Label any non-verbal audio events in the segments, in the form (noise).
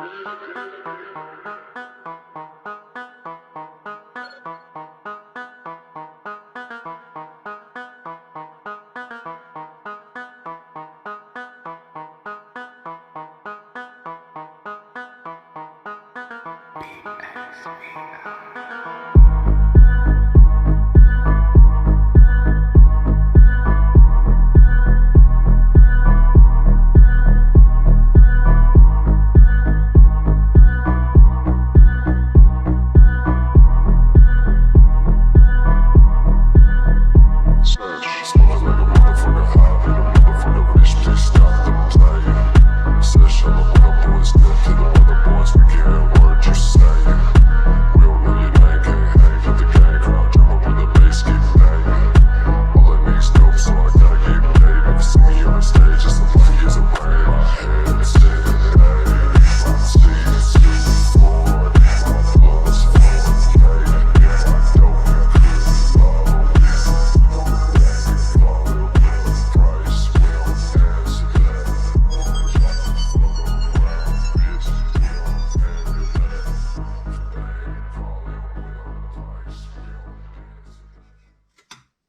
Oh.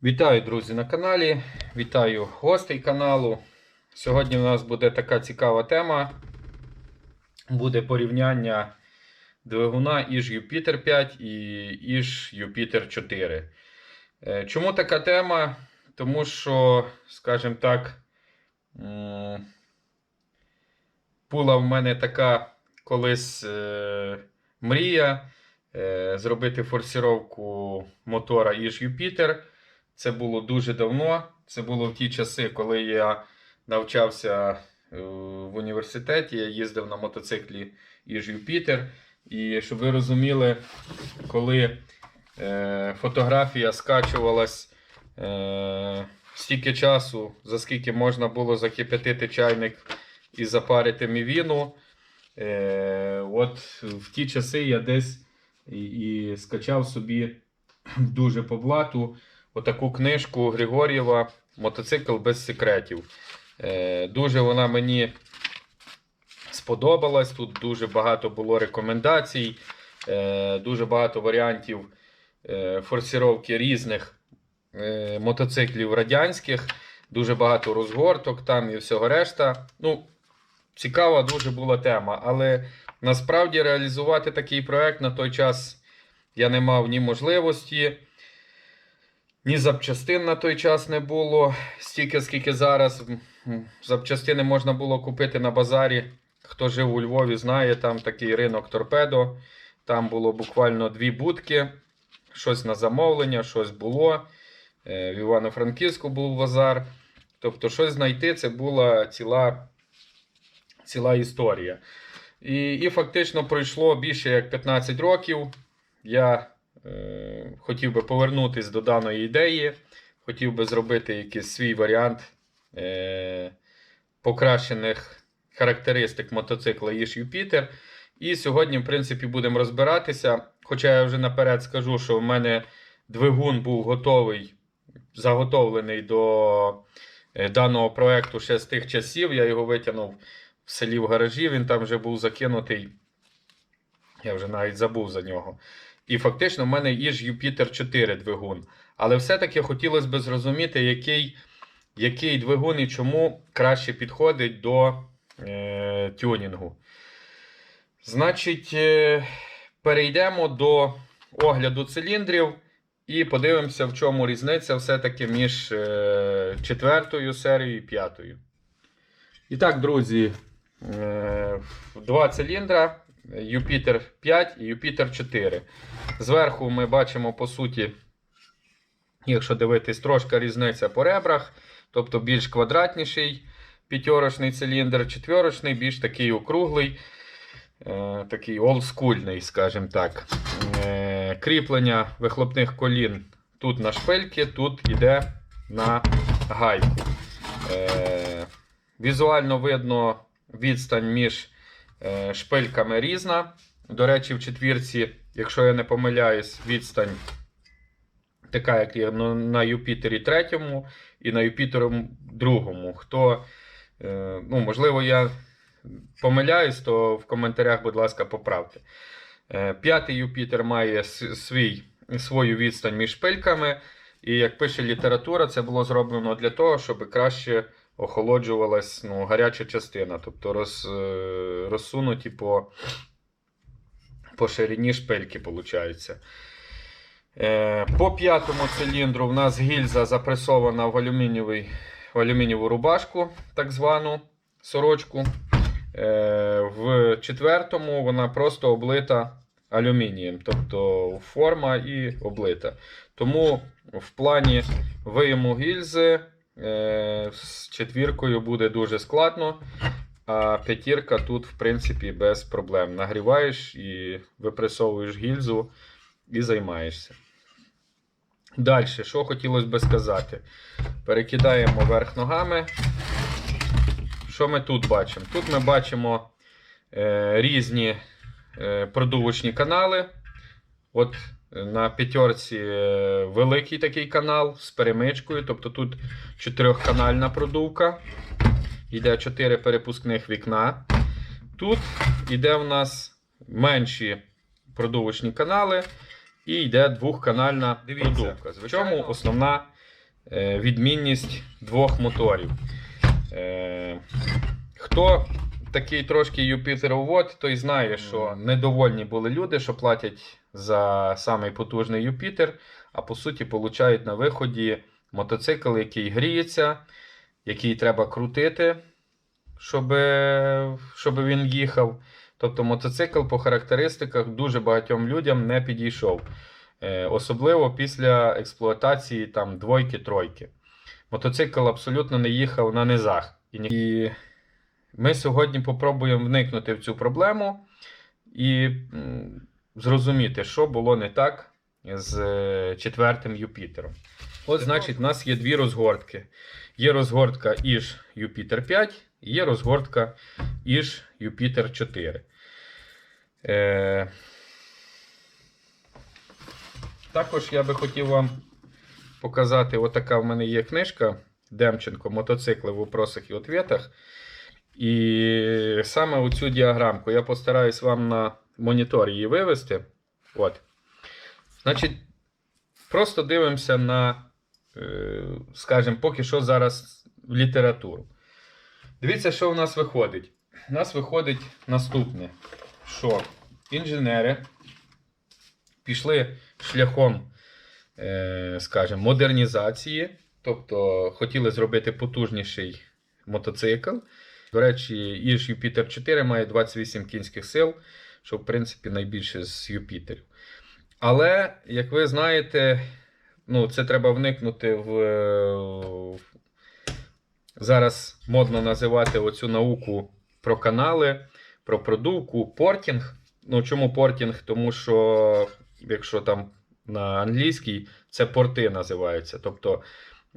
Вітаю, друзі, на каналі. Вітаю гостей каналу. Сьогодні у нас буде така цікава тема. Буде порівняння двигуна іж Юпітер 5 і іж Юпітер 4. Е, Чому така тема? Тому що, скажімо так, була в мене така колись е, мрія е, зробити форсировку мотора іж Юпітер. Це було дуже давно. Це було в ті часи, коли я навчався е, в університеті. Я їздив на мотоциклі Іж Юпітер. І щоб ви розуміли, коли е, фотографія скачувалась е, стільки часу, за скільки можна було закип'ятити чайник і запарити мівіну. Е, от в ті часи я десь і, і скачав собі (clears throat) дуже по блату отаку книжку Григор'єва Мотоцикл без секретів. Е, дуже вона мені сподобалась. Тут дуже багато було рекомендацій, е, дуже багато варіантів е, форсировки різних мотоциклів радянських, дуже багато розгорток там і всього решта. Ну, цікава дуже була тема. Але насправді реалізувати такий проект на той час я не мав ні можливості. Ні запчастин на той час не було стільки, скільки зараз. Запчастини можна було купити на базарі. Хто жив у Львові, знає, там такий ринок торпедо. Там було буквально дві будки, щось на замовлення, щось було. Е, В Івано-Франківську був базар. Тобто, щось знайти це була ціла, ціла історія. І, і фактично пройшло більше як 15 років. Я хотів би повернутися до даної ідеї, хотів би зробити якийсь свій варіант е, покращених характеристик мотоцикла Іж Юпітер. І сьогодні, в принципі, будемо розбиратися. Хоча я вже наперед скажу, що в мене двигун був готовий, заготовлений до е, даного проекту ще з тих часів. Я його витягнув в селі в гаражі, він там вже був закинутий. Я вже навіть забув за нього. І фактично в мене іж Юпітер 4 двигун. Але все-таки хотілося б зрозуміти, який, який двигун і чому краще підходить до е, тюнінгу. Значить, е, перейдемо до огляду циліндрів і подивимося, в чому різниця все-таки між е, четвертою серією і п'ятою. І так, друзі, е, два циліндра. Юпітер 5 і Юпітер 4. Зверху ми бачимо, по суті, якщо дивитись, трошка різниця по ребрах, тобто більш квадратніший п'ятерочний циліндр, четверочний, більш такий округлий, е, такий олдскульний, скажімо так. Е, кріплення вихлопних колін тут на шпильки, тут йде на гайку. Е, візуально видно відстань між Шпильками різна. До речі, в четвірці, якщо я не помиляюсь, відстань така, як є на- на Юпітері 3 і на Юпітері 2. Хто, е, ну, можливо, я помиляюсь, то в коментарях, будь ласка, поправте. Е, П'ятий Юпітер має свій, свою відстань між шпильками. І як пише література, це було зроблено для того, щоб краще охолоджувалась ну, гаряча частина, тобто роз, е, розсунуті по, по ширині шпильки, виходить. Е, По п'ятому циліндру в нас гільза запресована в, алюмінієвий, в алюмінієву рубашку, так звану сорочку. Е, В четвертому вона просто облита алюмінієм, тобто форма і облита. Тому в плані вийму гільзи з четвіркою буде дуже складно. А п'ятірка тут, в принципі, без проблем. Нагріваєш і випресовуєш гільзу і займаєшся. Далі, що хотілося би сказати? Перекидаємо верх ногами. Що ми тут бачимо? Тут ми бачимо е, різні е, продувочні канали. От е, на п'ятерці е, великий такий канал з перемичкою, тобто тут чотирьохканальна продувка. Йде 4 перепускних вікна. Тут йде в нас менші продувочні канали і йде двохканальна продувка. В чому основна е, відмінність двох моторів? Е, хто такий трошки Юпітеровод, той знає, що недовольні були люди, що платять за самий потужний Юпітер, а по суті получають на виході мотоцикл, який гріється, який треба крутити, щоб, щоб він їхав. Тобто мотоцикл по характеристиках дуже багатьом людям не підійшов. Е, особливо після експлуатації там двойки-тройки. Мотоцикл абсолютно не їхав на низах. І ми сьогодні попробуємо вникнути в цю проблему і зрозуміти, що було не так з е, четвертим Юпітером. От, значить, у нас є дві розгортки. Є розгортка іж Юпітер 5, і є розгортка іж Юпітер 4. Е... Також я би хотів вам показати, отака в мене є книжка Демченко Мотоцикли в вопросах і ответах. І саме оцю діаграмку я постараюсь вам на монітор її вивести. От. Значить, просто дивимося на, е, скажімо, поки що зараз літературу. Дивіться, що в нас виходить. У нас виходить наступне, що інженери пішли шляхом, е, скажімо, модернізації, тобто хотіли зробити потужніший мотоцикл. До речі, іж Юпітер 4 має 28 кінських сил, що в принципі найбільше з Юпітерів. Але, як ви знаєте, ну, це треба вникнути в. Зараз модно називати оцю науку про канали, про продувку, портінг. Ну, чому портінг? Тому що, якщо там на англійській, це порти називаються. Тобто,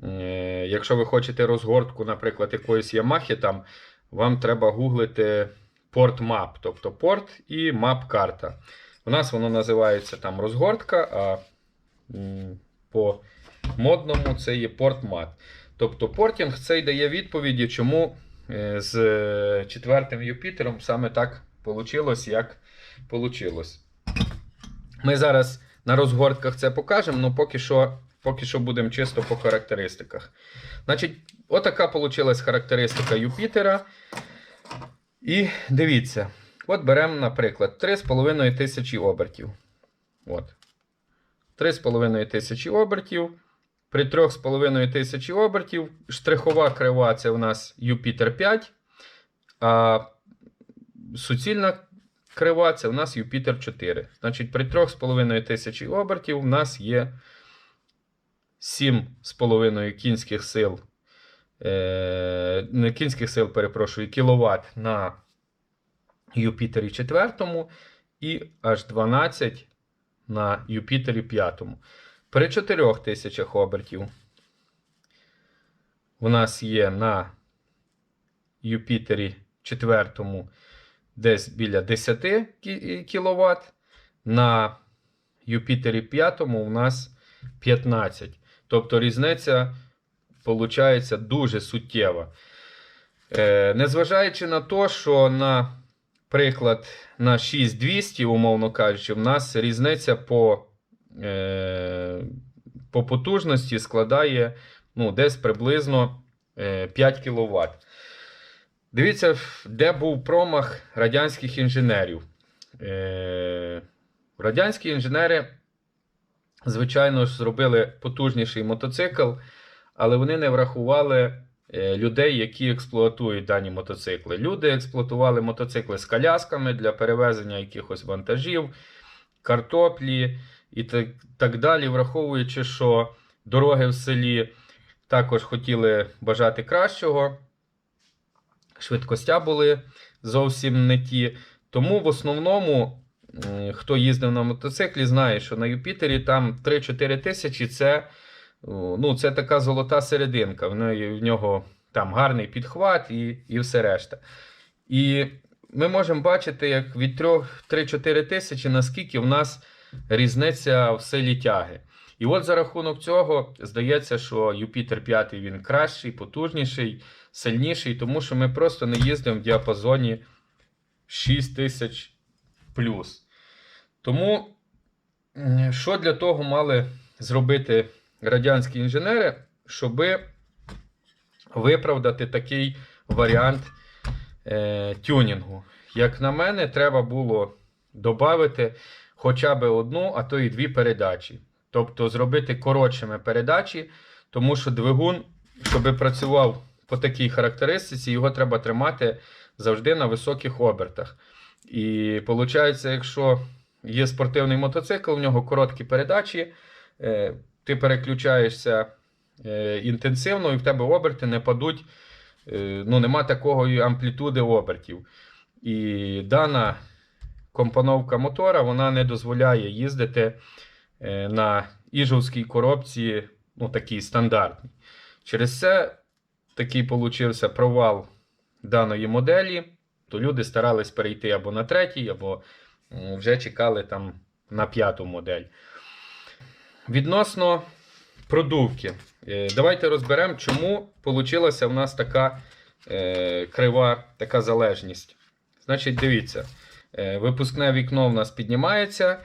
е, якщо ви хочете розгортку, наприклад, якоїсь Ямахи, там, вам треба гуглити порт мап, тобто порт і мап-карта. У нас воно називається там розгортка, а по модному це є порт-мат. Тобто портінг це й дає відповіді, чому е, з е, четвертим Юпітером саме так вийшло, як вийшло. Ми зараз на розгортках це покажемо, але поки що, поки що будемо чисто по характеристиках. Значить, отака вийшла характеристика Юпітера. І дивіться, от беремо, наприклад, 3,5 тисячі обертів. От. 3,5 тисячі обертів. При 3,5 тисячі обертів штрихова крива це у нас Юпітер 5, а суцільна крива це у нас Юпітер 4. Значить, при 3,5 тисячі обертів у нас є 7,5 кінських сил. Е, кінських сил, перепрошую, кіловат на Юпітері 4 і аж 12 на Юпітері 5. При 4000 обертів у нас є на Юпітері 4 десь біля 10 кВт, на Юпітері 5 у нас 15. Тобто різниця виходить дуже суттєва. Е, незважаючи на те, що на приклад на 6200, умовно кажучи, в нас різниця по, е, по потужності складає ну, десь приблизно е, 5 кВт. Дивіться, де був промах радянських інженерів. Е, радянські інженери, звичайно ж, зробили потужніший мотоцикл, але вони не врахували е, людей, які експлуатують дані мотоцикли. Люди експлуатували мотоцикли з колясками для перевезення якихось вантажів, картоплі і так, далі, враховуючи, що дороги в селі також хотіли бажати кращого, швидкостя були зовсім не ті. Тому в основному, хто їздив на мотоциклі, знає, що на Юпітері там 3-4 тисячі це, ну, це така золота серединка. В, неї, в нього там гарний підхват і, і все решта. І ми можемо бачити, як від 3-4 тисячі, наскільки в нас різниця в силі тяги. І от за рахунок цього здається, що Юпітер 5 він кращий, потужніший, сильніший, тому що ми просто не їздимо в діапазоні 6000 плюс. Тому, що для того мали зробити радянські інженери, щоб виправдати такий варіант е, тюнінгу? Як на мене, треба було додати хоча б одну, а то і дві передачі. Тобто зробити коротшими передачі, тому що двигун, щоб працював по такій характеристиці, його треба тримати завжди на високих обертах. І виходить, якщо є спортивний мотоцикл, в нього короткі передачі, е, ти переключаєшся е, інтенсивно, і в тебе оберти не падуть, е, ну, нема такої амплітуди обертів. І дана компоновка мотора вона не дозволяє їздити е, на іжовській коробці, ну, такій стандартній. Через це такий получився провал даної моделі, то люди старались перейти або на третій, або вже чекали там на п'яту модель. Відносно продувки, Е, давайте розберемо, чому получилася в нас така е, крива, така залежність. Значить, дивіться, е, випускне вікно в нас піднімається.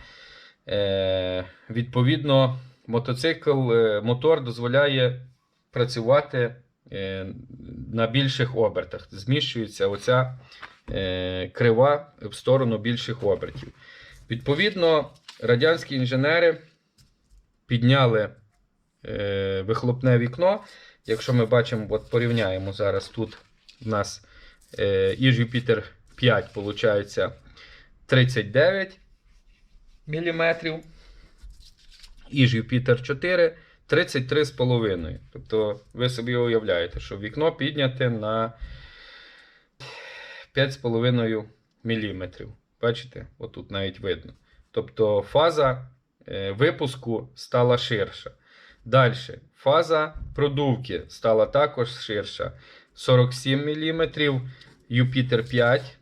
Відповідно, мотоцикл, мотор дозволяє працювати на більших обертах. Зміщується оця крива в сторону більших обертів. Відповідно, радянські інженери підняли е, вихлопне вікно. Якщо ми бачимо, от порівняємо зараз тут у нас е, і Jupiter 5, виходить 39 мм. І Jupiter 4 33,5. Тобто ви собі уявляєте, що вікно підняте на 5,5 мм. Бачите, отут навіть видно. Тобто фаза випуску стала ширша. Далі, фаза продувки стала також ширша. 47 мм, Юпітер 5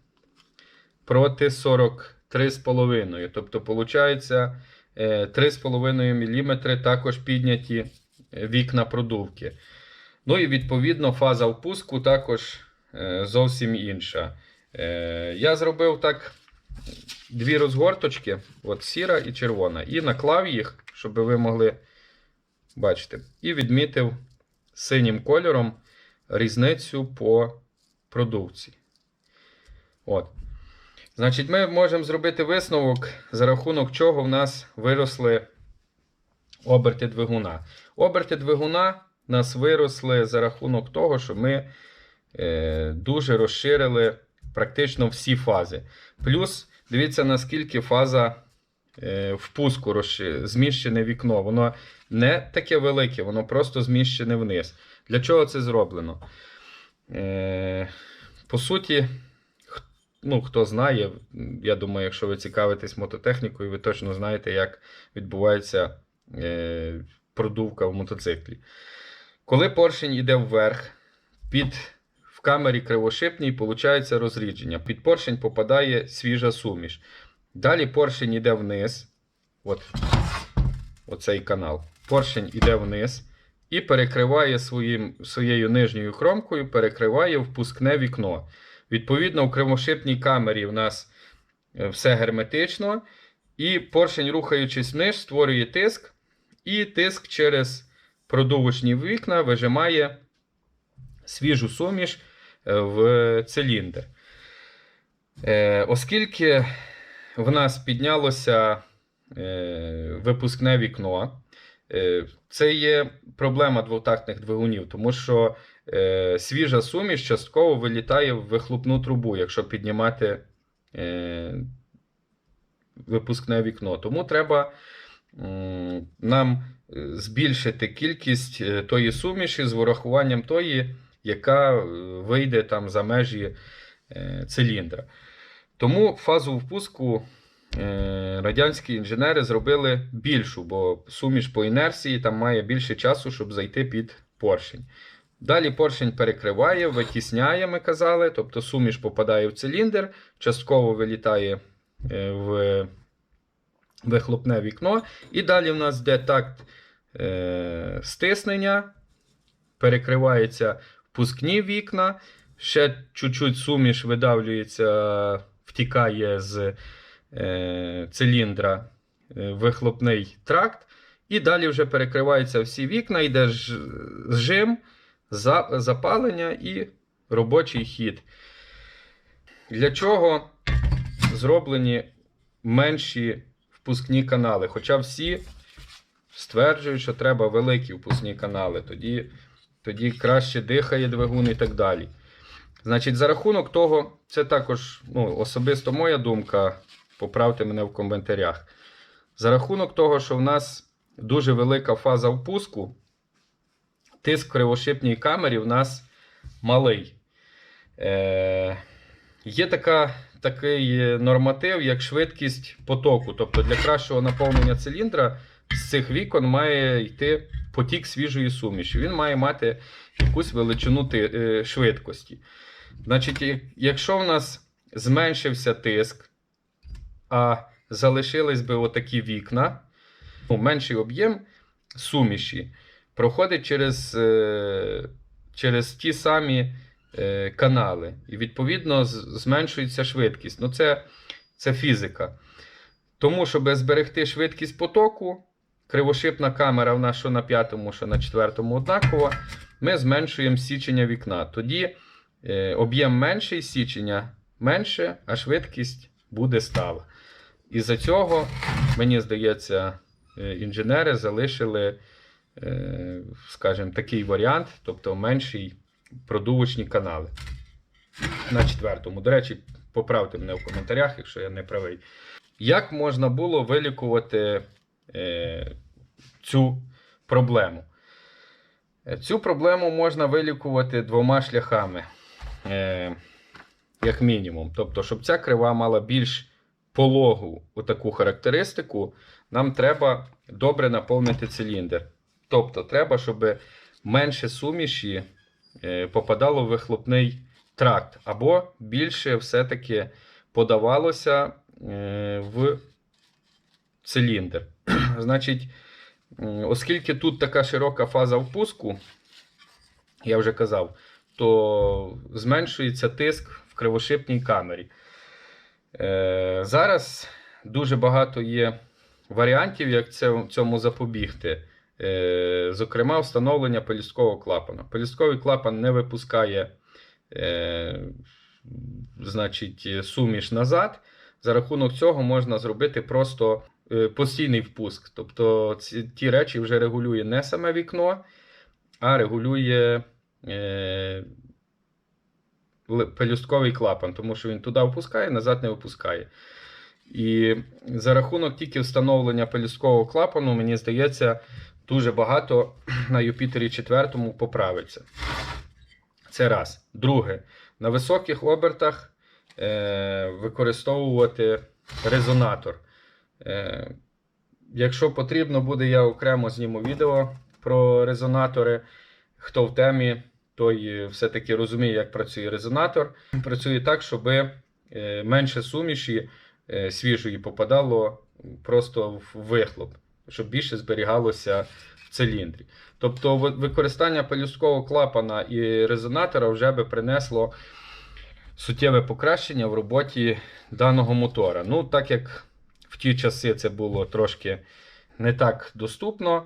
проти 43,5. Тобто, виходить, 3,5 мм також підняті е, вікна продувки. Ну і відповідно фаза впуску також е, зовсім інша. Е, Я зробив так дві розгорточки, от сіра і червона, і наклав їх, щоб ви могли бачити, і відмітив синім кольором різницю по продукції. От. Значить, ми можемо зробити висновок, за рахунок чого в нас виросли оберти двигуна. Оберти двигуна нас виросли за рахунок того, що ми е, дуже розширили практично всі фази. Плюс, дивіться, наскільки фаза е, впуску зміщене вікно. Воно не таке велике, воно просто зміщене вниз. Для чого це зроблено? Е, по суті, ну, хто знає, я думаю, якщо ви цікавитесь мототехнікою, ви точно знаєте, як відбувається е, продувка в мотоциклі. Коли поршень йде вверх, під, камері кривошипній виходить розрідження. Під поршень попадає свіжа суміш. Далі поршень йде вниз. От, оцей канал. Поршень йде вниз. і перекриває своїм, своєю нижньою кромкою, перекриває впускне вікно. Відповідно, в кривошипній камері в нас е, все герметично, і поршень, рухаючись вниз, створює тиск, і тиск через продувочні вікна вижимає свіжу суміш в циліндр. Е, Оскільки в нас піднялося е, випускне вікно, е, це є проблема двотактних двигунів, тому що свіжа суміш частково вилітає в вихлопну трубу, якщо піднімати випускне вікно. Тому треба нам збільшити кількість тої суміші з врахуванням тої, яка е, вийде там за межі е, циліндра. Тому фазу впуску е, радянські інженери зробили більшу, бо суміш по інерції там має більше часу, щоб зайти під поршень. Далі поршень перекриває, витісняє, ми казали, тобто суміш попадає в циліндр, частково вилітає в вихлопне вікно. І далі в нас йде такт стиснення, перекриваються впускні вікна, ще чуть-чуть суміш видавлюється, втікає з е, циліндра е, вихлопний тракт. І далі вже перекриваються всі вікна, йде зжим, запалення і робочий хід. Для чого зроблені менші впускні канали? Хоча всі стверджують, що треба великі впускні канали, тоді, тоді краще дихає двигун і так далі. Значить, за рахунок того, це також ну, особисто моя думка. Поправте мене в коментарях. За рахунок того, що в нас дуже велика фаза впуску, тиск в кривошипній камері в нас малий. Е, є така, такий норматив, як швидкість потоку. Тобто для кращого наповнення циліндра з цих вікон має йти потік свіжої суміші. Він має мати якусь величину е, швидкості. Значить, якщо в нас зменшився тиск, а залишились би отакі вікна, ну, менший об'єм суміші проходить через, е, через ті самі е, канали. І відповідно зменшується швидкість. Ну, це, це фізика. Тому, щоб зберегти швидкість потоку, кривошипна камера в нас що на п'ятому, що на четвертому однакова, ми зменшуємо січення вікна. Тоді е, об'єм менший, січення менше, а швидкість буде стала. І за цього, мені здається, е, інженери залишили, е, скажімо, такий варіант, тобто менший продувочні канали. На четвертому. До речі, поправте мене в коментарях, якщо я не правий. Як можна було вилікувати е, цю проблему? Е, Цю проблему можна вилікувати двома шляхами, е, як мінімум. Тобто, щоб ця крива мала більш пологу таку характеристику, нам треба добре наповнити циліндр. Тобто, треба, щоб менше суміші попадало в вихлопний тракт, або більше все-таки подавалося в циліндр. (clears throat) Значить, оскільки тут така широка фаза впуску, я вже казав, то зменшується тиск в кривошипній камері. Е, зараз дуже багато є варіантів, як цьому запобігти. Е, зокрема, встановлення пелюсткового клапана. Пелюстковий клапан не випускає е, значить, суміш назад. За рахунок цього можна зробити просто постійний впуск. Тобто ці, ті речі вже регулює не саме вікно, а регулює е, пелюстковий клапан, тому що він туди впускає, назад не випускає. І за рахунок тільки встановлення пелюсткового клапану, мені здається, дуже багато (clears throat) на Юпітері 4 поправиться. Це раз. Друге, на високих обертах е, використовувати резонатор. Е, якщо потрібно буде, я окремо зніму відео про резонатори. Хто в темі, той е, все-таки розуміє, як працює резонатор. Працює так, щоб е, менше суміші свіжої попадало просто в вихлоп, щоб більше зберігалося в циліндрі. Тобто використання пелюсткового клапана і резонатора вже би принесло суттєве покращення в роботі даного мотора. Ну, так як в ті часи це було трошки не так доступно,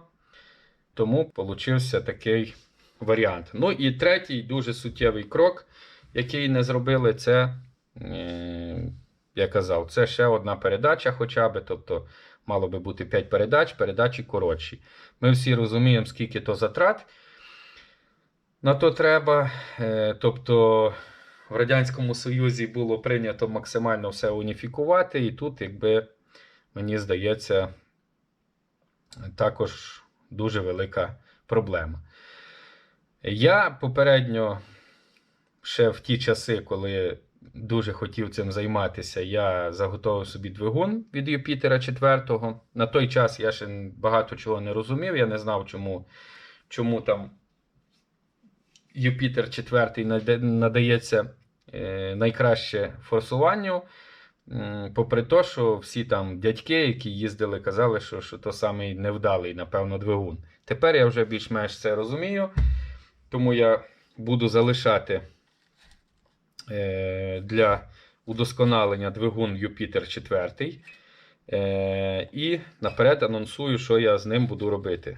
тому получився такий варіант. Ну і третій дуже суттєвий крок, який не зробили, це, е, я казав, це ще одна передача, хоча б, тобто мало би бути 5 передач, передачі коротші. Ми всі розуміємо, скільки то затрат. На то треба. Е, Тобто в Радянському Союзі було прийнято максимально все уніфікувати, і тут, якби, мені здається, також дуже велика проблема. Я попередньо, ще в ті часи, коли дуже хотів цим займатися, я заготовив собі двигун від Юпітера 4. На той час я ще багато чого не розумів, я не знав, чому, чому там Юпітер 4 надається е, найкраще форсуванню. М, Попри те, що всі там дядьки, які їздили, казали, що, що то самий невдалий, напевно, двигун. Тепер я вже більш-менш це розумію, тому я буду залишати е, для удосконалення двигун Юпітер 4. Е, і наперед анонсую, що я з ним буду робити.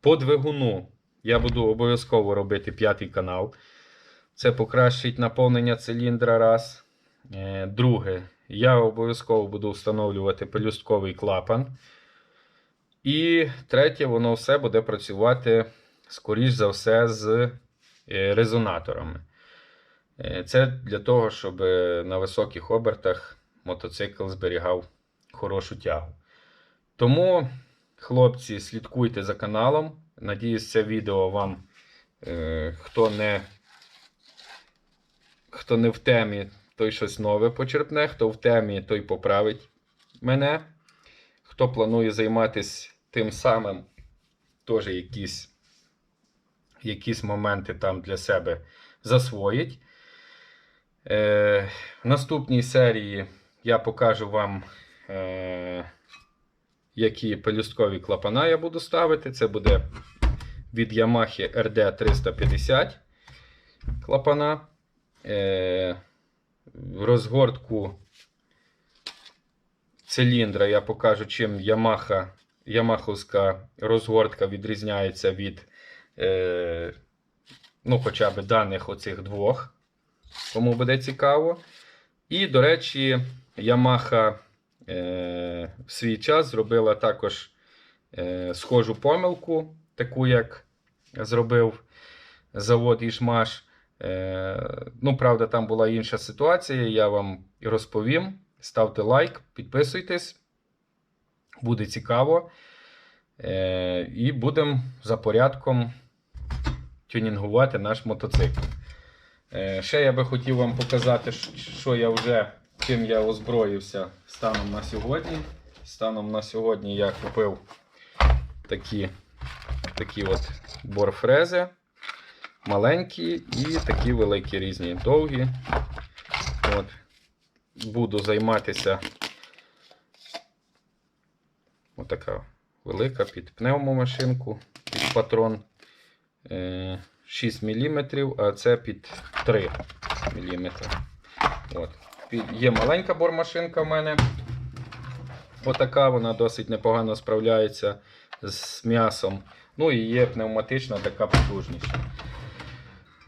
По двигуну я буду обов'язково робити п'ятий канал. Це покращить наповнення циліндра раз. Е, Друге, я обов'язково буду встановлювати пелюстковий клапан. І третє, воно все буде працювати, скоріш за все, з е, резонаторами. Е, Це для того, щоб е, на високих обертах мотоцикл зберігав хорошу тягу. Тому, хлопці, слідкуйте за каналом. Надіюсь, це відео вам, хто не хто не в темі, той щось нове почерпне, хто в темі, той поправить мене. Хто планує займатися тим самим, теж якісь, якісь моменти там для себе засвоїть. Е, в наступній серії я покажу вам, е, які пелюсткові клапана я буду ставити. Це буде від Yamaha RD 350 клапана. Е, розгортку циліндра я покажу, чим Yamaha, Ямаховська розгортка відрізняється від е, ну, хоча б даних оцих двох, кому буде цікаво. І, до речі, Yamaha е, в свій час зробила також е, схожу помилку, таку як зробив завод Ішмаш. Е, ну, правда, там була інша ситуація, я вам розповім. Ставте лайк, підписуйтесь, буде цікаво. Е, і будемо за порядком тюнінгувати наш мотоцикл. Е, ще я би хотів вам показати, що я вже, чим я озброївся станом на сьогодні. Станом на сьогодні я купив такі, такі от борфрези маленькі і такі великі різні довгі. От. Буду займатися отака велика під пневмомашинку, під патрон е, 6 мм, а це під 3 мм. От. Є маленька бормашинка в мене. Отака вона досить непогано справляється з м'ясом. Ну і є пневматична така потужніша.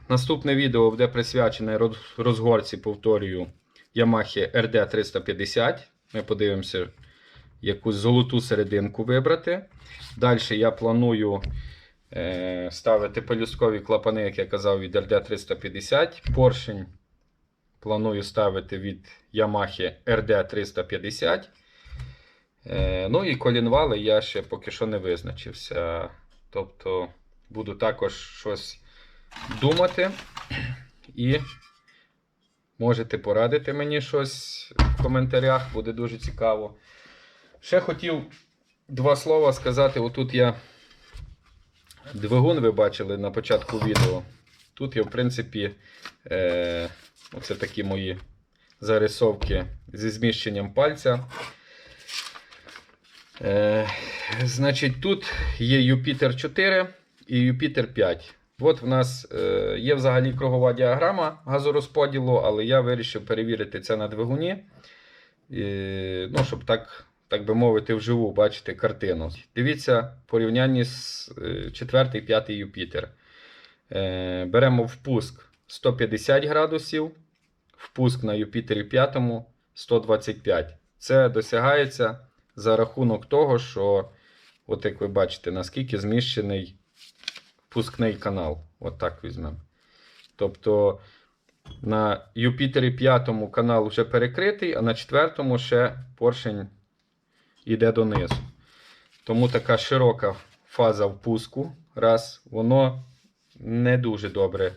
Наступне відео буде присвячене розгорці, повторюю, Yamaha RD 350. Ми подивимося, якусь золоту серединку вибрати. Далі я планую е, ставити пелюсткові клапани, як я казав, від RD 350. Поршень планую ставити від Yamaha RD 350. Е, ну і колінвали я ще поки що не визначився. Тобто буду також щось думати. І можете порадити мені щось в коментарях, буде дуже цікаво. Ще хотів два слова сказати. Отут я двигун ви бачили на початку відео. Тут я, в принципі, е, оце такі мої зарисовки зі зміщенням пальця. Е, значить, тут є Юпітер 4 і Юпітер 5. От в нас е, є взагалі кругова діаграма газорозподілу, але я вирішив перевірити це на двигуні. Ну, щоб так, так би мовити, вживу бачити картину. Дивіться в порівнянні з 4 5 Юпітер. Е, беремо впуск 150 градусів, впуск на Юпітері 5 125. Це досягається за рахунок того, що, от як ви бачите, наскільки зміщений впускний канал. От так візьмемо. Тобто на Юпітері 5 канал вже перекритий, а на 4 ще поршень йде донизу. Тому така широка фаза впуску. Раз, воно не дуже добре,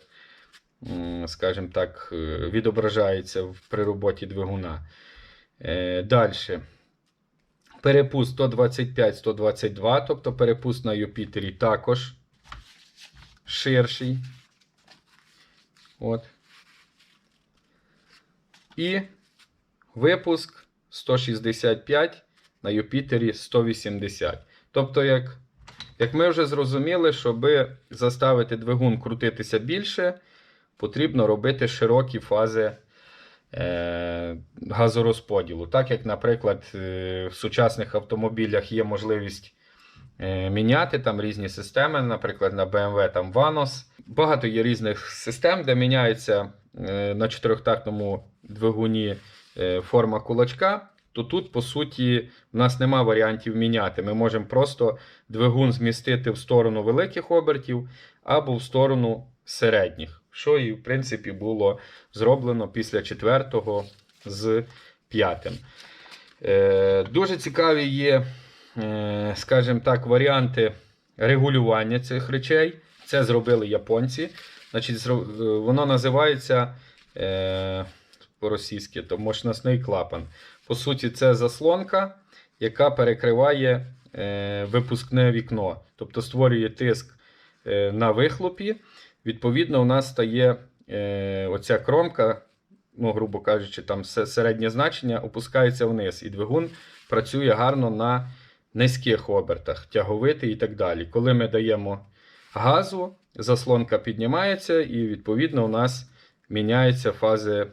скажімо так, е, відображається при роботі двигуна. Далі. Перепуст 125-122, тобто перепуст на Юпітері також ширший. От. І випуск 165 на Юпітері 180. Тобто, як, як ми вже зрозуміли, щоб заставити двигун крутитися більше, потрібно робити широкі фази е, газорозподілу. Так як, наприклад, е, в сучасних автомобілях є можливість міняти там різні системи, наприклад, на BMW там Vanos. Багато є різних систем, де міняється е, на чотирьохтактному двигуні е, форма кулачка. То тут, по суті, в нас нема варіантів міняти. Ми можемо просто двигун змістити в сторону великих обертів або в сторону середніх, що і, в принципі, було зроблено після четвертого з п'ятим. Е, дуже цікаві є, е, скажімо так, варіанти регулювання цих речей. Це зробили японці. Значить, е, воно називається е, по-російськи, то мощностний клапан. По суті, це заслонка, яка перекриває е, випускне вікно, тобто створює тиск е, на вихлопі. Відповідно, у нас стає е, оця кромка, ну, грубо кажучи, там середнє значення опускається вниз, і двигун працює гарно на низьких обертах, тяговитий і так далі. Коли ми даємо газу, заслонка піднімається, і відповідно у нас міняються фази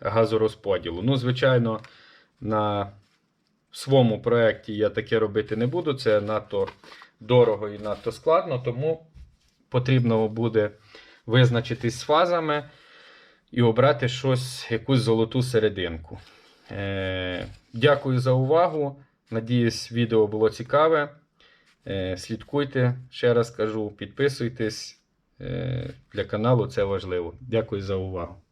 газорозподілу. Ну, звичайно, на своєму проєкті я таке робити не буду. Це надто дорого і надто складно, тому потрібно буде визначитись з фазами і обрати щось, якусь золоту серединку. Е, дякую за увагу. Надіюсь, відео було цікаве. Е, слідкуйте, ще раз кажу, підписуйтесь. Е, для каналу це важливо. Дякую за увагу.